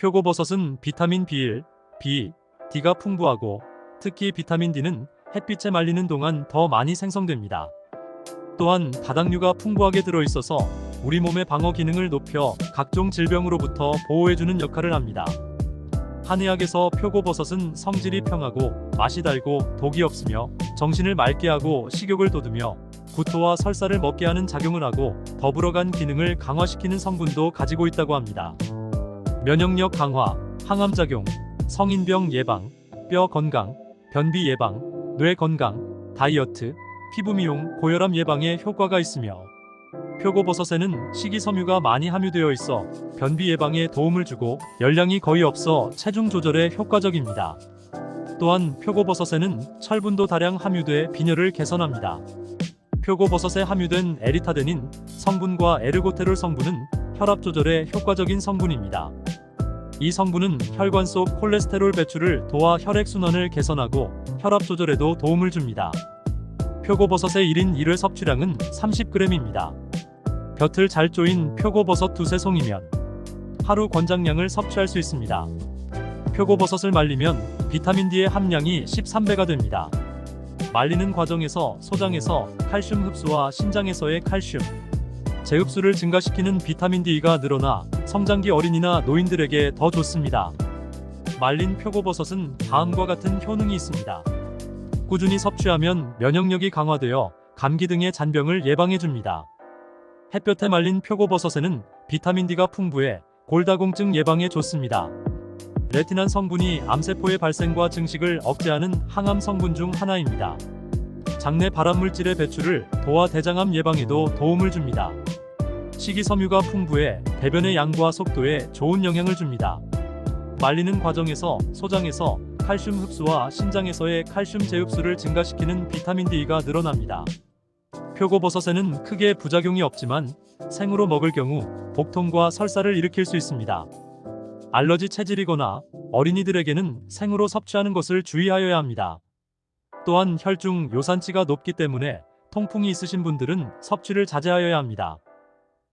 표고버섯은 비타민 B1, B, D가 풍부하고 특히 비타민 D는 햇빛에 말리는 동안 더 많이 생성됩니다. 또한 다당류가 풍부하게 들어있어서 우리 몸의 방어 기능을 높여 각종 질병으로부터 보호해주는 역할을 합니다. 한의학에서 표고버섯은 성질이 평하고 맛이 달고 독이 없으며 정신을 맑게 하고 식욕을 돋우며 구토와 설사를 먹게 하는 작용을 하고 더불어 간 기능을 강화시키는 성분도 가지고 있다고 합니다. 면역력 강화, 항암 작용, 성인병 예방, 뼈 건강, 변비 예방, 뇌 건강, 다이어트, 피부 미용, 고혈압 예방에 효과가 있으며 표고버섯에는 식이섬유가 많이 함유되어 있어 변비 예방에 도움을 주고 열량이 거의 없어 체중 조절에 효과적입니다. 또한 표고버섯에는 철분도 다량 함유돼 빈혈을 개선합니다. 표고버섯에 함유된 에리타데닌 성분과 에르고테롤 성분은 혈압 조절에 효과적인 성분입니다. 이 성분은 혈관 속 콜레스테롤 배출을 도와 혈액 순환을 개선하고 혈압 조절에도 도움을 줍니다. 표고버섯의 1인 1회 섭취량은 30g입니다. 벼틀 잘 쪼인 표고버섯 두세 송이면 하루 권장량을 섭취할 수 있습니다. 표고버섯을 말리면 비타민 D의 함량이 13배가 됩니다. 말리는 과정에서 소장에서 칼슘 흡수와 신장에서의 칼슘, 재흡수를 증가시키는 비타민 D가 늘어나 성장기 어린이나 노인들에게 더 좋습니다. 말린 표고버섯은 다음과 같은 효능이 있습니다. 꾸준히 섭취하면 면역력이 강화되어 감기 등의 잔병을 예방해 줍니다. 햇볕에 말린 표고버섯에는 비타민 D가 풍부해 골다공증 예방에 좋습니다. 레티난 성분이 암세포의 발생과 증식을 억제하는 항암 성분 중 하나입니다. 장내 발암물질의 배출을 도와 대장암 예방에도 도움을 줍니다. 식이섬유가 풍부해 배변의 양과 속도에 좋은 영향을 줍니다. 말리는 과정에서 소장에서 칼슘 흡수와 신장에서의 칼슘 재흡수를 증가시키는 비타민 D가 늘어납니다. 표고버섯에는 크게 부작용이 없지만 생으로 먹을 경우 복통과 설사를 일으킬 수 있습니다. 알러지 체질이거나 어린이들에게는 생으로 섭취하는 것을 주의하여야 합니다. 또한 혈중 요산치가 높기 때문에 통풍이 있으신 분들은 섭취를 자제하여야 합니다.